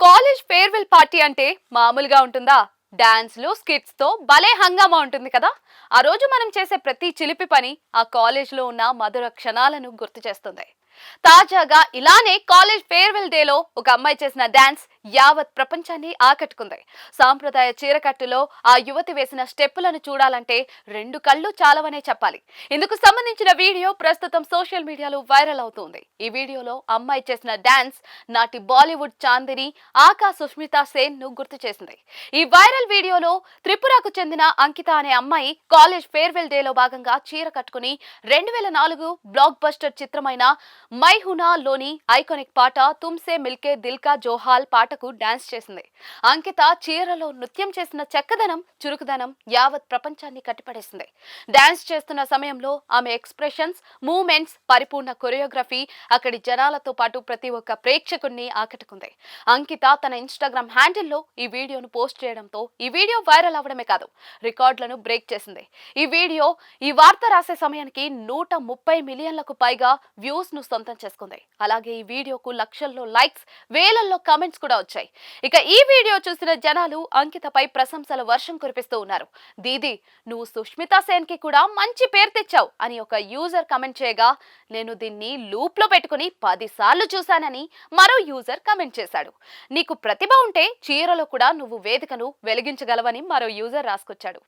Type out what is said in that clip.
College farewell party అంటే మామూలుగా ఉంటుందా? డాన్స్లు స్కిట్స్తో భలే హంగామా ఉంటుంది కదా? ఆ రోజు మనం చేసే ప్రతి చిలిపి పని ఆ కాలేజ్లో ఉన్న మధుర క్షణాలను గుర్తు చేస్తుంది. తాజాగా ఇలానే కాలేజ్ ఫేర్వెల్ డేలో ఒక అమ్మాయి చేసిన డాన్స్ యావత్ ప్రపంచాన్ని ఆకట్టుకుంది. సాంప్రదాయ చీరకట్టులో ఆ యువతి వేసిన స్టెప్పులను చూడాలంటే రెండు కళ్ళు చాలవనే చెప్పాలి. ఇందుకు సంబంధించిన వీడియో ప్రస్తుతం సోషల్ మీడియాలో వైరల్ అవుతుంది. ఈ వీడియోలో అమ్మాయి చేసిన డాన్స్ నాటి బాలీవుడ్ చాందిని ఆకా సుష్మిత సేన్ను గుర్తు చేసింది. ఈ వైరల్ వీడియోలో త్రిపురకు చెందిన అంకిత అనే అమ్మాయి కాలేజ్ ఫేర్వెల్ డేలో భాగంగా చీర కట్టుకుని రెండు వేల నాలుగు బ్లాక్ బస్టర్ చిత్రమైన మై హునా లోని ఐకానిక్ పాట తుమ్సే మిల్కే దిల్కా జోహాల్ పాటకు డాన్స్ చేసింది. అంకిత చీరలో నృత్యం చేసిన చక్కదనం చురుకుదనం యావత్ ప్రపంచాన్ని కట్టిపడేసింది. డాన్స్ చేస్తున్న సమయంలో ఆమె ఎక్స్ప్రెషన్స్ మూమెంట్స్ పరిపూర్ణ కొరియోగ్రఫీ అక్కడి జనాలతో పాటు ప్రతి ఒక్క ప్రేక్షకుడిని ఆకట్టుకుంది. అంకిత తన ఇన్స్టాగ్రామ్ హ్యాండిల్లో ఈ వీడియోను పోస్ట్ చేయడంతో ఈ వీడియో వైరల్ అవడమే కాదు రికార్డులను బ్రేక్ చేసింది. ఈ వీడియో ఈ వార్త రాసే సమయానికి నూట ముప్పై మిలియన్లకు పైగా వ్యూస్ను సొంతం చేసుకుంది. అలాగే ఈ వీడియోకు లక్షల్లో లైక్స్ వేలల్లో కామెంట్స్ కూడా వచ్చాయి. ఇక ఈ వీడియో చూసిన జనాలు అంకితపై ప్రశంసల వర్షం కురిపిస్తూ ఉన్నారు. దీది నువ్వు సుష్మితా సేన్కి కూడా మంచి పేరు తెచ్చావు అని ఒక యూజర్ కమెంట్ చేయగా నేను దీన్ని లూప్లో పెట్టుకుని పది సార్లు చూశానని మరో యూజర్ కమెంట్ చేశాడు. నీకు ప్రతిభ ఉంటే చీరలో కూడా నువ్వు వేదికను వెలిగించగలవని మరో యూజర్ రాసుకొచ్చాడు.